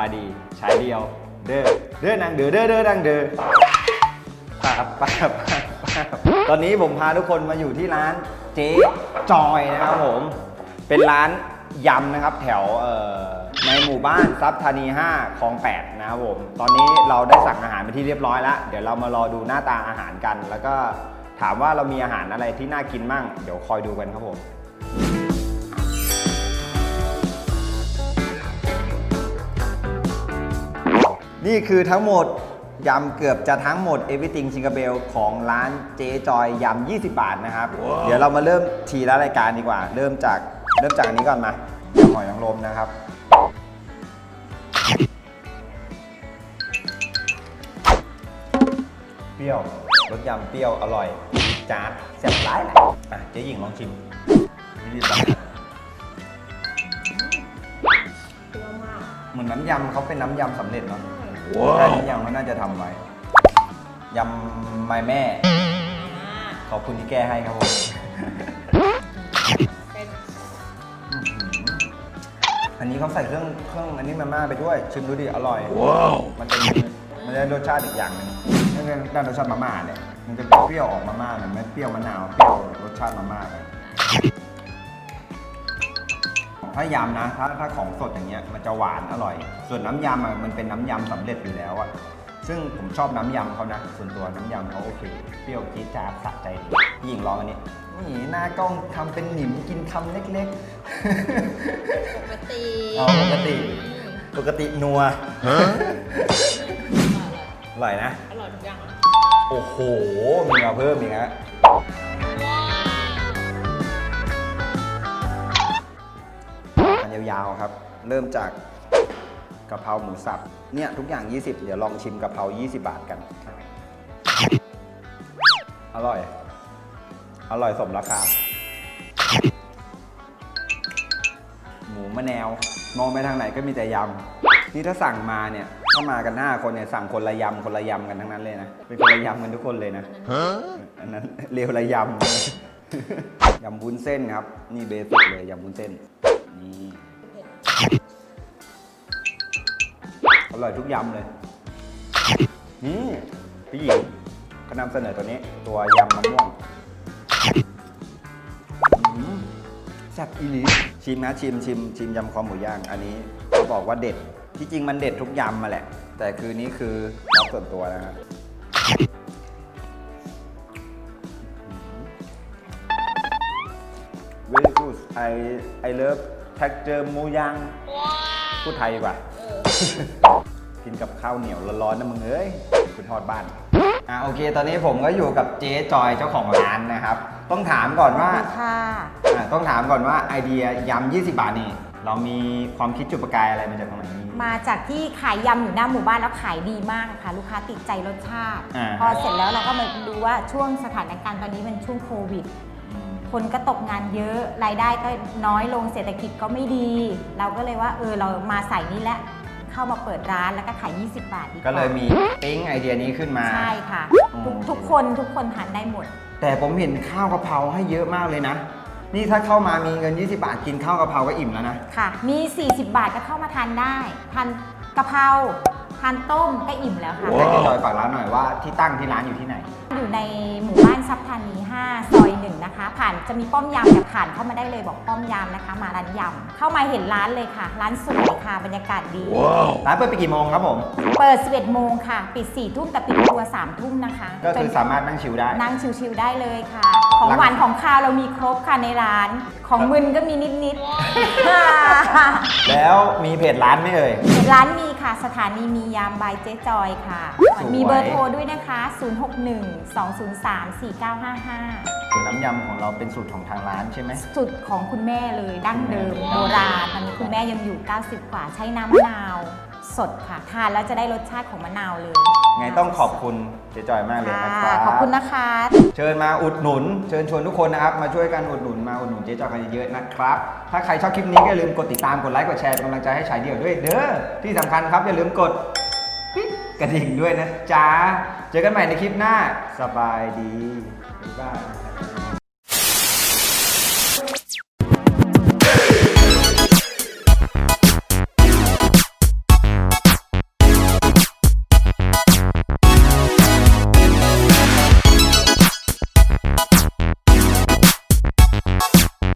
บายดีใช้เดียว เด้อเด้อนางเด้อเด้อเด้อนางเด้อปับปับปับตอนนี้ผมพาทุกคนมาอยู่ที่ร้านเจ๊จอยนะครับผม เป็นร้านยำนะครับแถวในหมู่บ้านทรัพย์ธานี 5คลอง 8 นะครับผม ตอนนี้เราได้สั่งอาหารไปที่เรียบร้อยแล้ว เดี๋ยวเรามารอดูหน้าตาอาหารกัน แล้วก็ถามว่าเรามีอาหารอะไรที่น่ากินมั่ง เดี๋ยวคอยดูกันครับผม นี่คือทั้งหมดยำเกือบจะทั้งหมด Everything s i n g a b e l ของร้านเจ๊จอยยำ 20 บาทนะครับ เดี๋ยวเรามาเริ่มทีละรายการดีกว่า เริ่มจากเริ่มจากอันนี้ก่อนมายำหอยนางรมนะครับ เปรี้ยวรสยำเปรี้ยวอร่อยจาดแซ่บร้ายแหละอะเจ๊หญิงลองชิมนี่ดีจังเปรี้ยวมาก เหมือนน้ำยำเขาเป็นน้ำยำสำเร็จเนาะ ว้าใช่น้ำยำเขาน่าจะทำไว้ยำไม้แม่ ขอบคุณที่แก้ให้ครับผมเป็นอันนี้เขาใส่เครื่องเครื่องอันนี้มาม่าไปด้วย ชิมดูดิอร่อยมันเป็นมันได้รสชาติอีกอย่างหนึงนั่นคือได้รสชาติมาม่าเนี่ย มันจะเปรี้ยวออกมาม่าหน่อยไม่เปรี้ยวมะนาว เปรี้ยวรสชาติมาม่าไป ถ้ายำนะถ้าถ้าของสดอย่างเงี้ยมันจะหวานอร่อย ส่วนน้ำยำอะมันเป็นน้ำยำสำเร็จอยู่แล้วอะซึ่งผมชอบน้ำยำเขานะ ส่วนตัวน้ำยำเขาโอเคเปรี้ยวจี๊ดจ๊าดสะใจดีพี่หญิงลองอันนี้นี่หน้ากล้องทำเป็นหนิมกินคำเล็กๆปกติอ๋อปกติ ปกตินัวอร่อยนะ อร่อยทุกอย่างอะโอ้โห มีมาเพิ่มอีกฮะ ยาวๆครับ เริ่มจากกะเพราหมูสับเนี่ยทุกอย่าง 20 เดี๋ยวลองชิมกะเพรา 20 บาทกัน อร่อย อร่อยสมราคา หมูมะแนวมองไปทางไหนก็มีแต่ยำ นี่ถ้าสั่งมาเนี่ยถ้ามากันห้าคนเนี่ยสั่งคนละยำ คนละยำกันทั้งนั้นเลยนะ เป็นคนละยำกันทุกคนเลยนะอันนั้นเรียวละยำยำวุ้นเส้นครับ นี่เบสิกเลยยำวุ้นเส้น นี่ อร่อยทุกยำเลยนี่พี่หญิงก็นำเสนอตัวนี้ ตัวยำมะม่วงแซ่บอีหลีชิมนะชิมชิมชิมยำคอหมูย่าง อันนี้เขาบอกว่าเด็ด ที่จริงมันเด็ดทุกยำมาแหละ แต่คือนี้คือเราส่วนตัวนะฮะ very good I I love texture หมูย่างพูดไทยดีกว่าเออกินกับข้าวเหนียวร้อนๆนะมึงเอ้ยคุณทอดบ้านอะโอเค ตอนนี้ผมก็อยู่กับเจ๊จอยเจ้าของร้านนะครับ ต้องถามก่อนว่าสวัสดีค่ะอะต้องถามก่อนว่าไอเดียยำ20 บาทนี่เรามีความคิดจุดประกายอะไรมาจากตรงไหน มาจากที่ขายยำอยู่หน้าหมู่บ้านแล้วขายดีมากค่ะ ลูกค้าติดใจรสชาติ อ่า พอเสร็จแล้วเราก็มาดูว่าช่วงสถานการณ์ตอนนี้เป็นช่วงโควิด คนก็ตกงานเยอะรายได้ก็น้อยลงเศรษฐกิจก็ไม่ดี เราก็เลยว่าเออเรามาใส่นี่แหละเข้ามาเปิดร้านแล้วก็ขาย 20 บาทดีกว่าก็เลยมีปิ๊งไอเดียนี้ขึ้นมา ใช่ค่ะอืมทุกทุกคนทุกคนทานได้หมด แต่ผมเห็นข้าวกะเพราให้เยอะมากเลยนะ นี่ถ้าเข้ามามีเงิน 20 บาทกินข้าวกะเพราก็อิ่มแล้วนะ ค่ะ มี 40 บาทก็เข้ามาทานได้ทานกะเพรา ทานต้มก็อิ่มแล้วค่ะ ให้เจ๊จอยฝากร้านหน่อยว่าที่ตั้งที่ร้านอยู่ที่ไหน อยู่ในหมู่บ้านซับธานี 5 ซอย1นะคะ ผ่านจะมีป้อมยำเนี่ยผ่านเข้ามาได้เลยบอกป้อมยำนะคะ มาร้านยำเข้ามาเห็นร้านเลยค่ะ ร้านสวยค่ะบรรยากาศดี ร้านเปิดไปกี่โมงครับผม เปิด 11 โมงค่ะ ปิด 4 ทุ่มแต่ปิดครัว 3 ทุ่มนะคะก็คือจนสามารถนั่งชิวได้ นั่งชิวๆได้เลยค่ะ ของหวานของคาวเรามีครบค่ะในร้าน ของมึนก็มีนิดๆแล้วมีเพจร้านไหมเอ่ยร้านมี ค่ะ สถานีมียามบายเจ๊จอยค่ะ สวย มีเบอร์โทรด้วยนะคะ 061-203-4955 น้ำยำของเราเป็นสูตรของทางร้านใช่ไหม สุดของคุณแม่เลยดั้งเดิมโบราณตอนนี้คุณแม่ยังอยู่ 90 กว่าใช้น้ำมะนาว สดค่ะ ทานแล้วจะได้รสชาติของมะนาวเลยไงต้องขอบคุณเจ๊จอยมากเลยนะคค่ะรับขอบคุณนะคะ เชิญมาอุดหนุน เชิญชวนทุกคนนะครับ มาช่วยกันอุดหนุนมาอุดหนุนเจ๊จอยกันเยอะๆนะครับ ถ้าใครชอบคลิปนี้ก็อย่าลืมกดติดตามกดไลค์กดแชร์เป็นกำลังใจให้ฉายเดี่ยวด้วยเด้อที่สำคัญครับอย่าลืมกดปิ๊ดกระดิ่งด้วยนะจ๊ะ เจอกันใหม่ในคลิปหน้าสบายดีบ๊ายบาย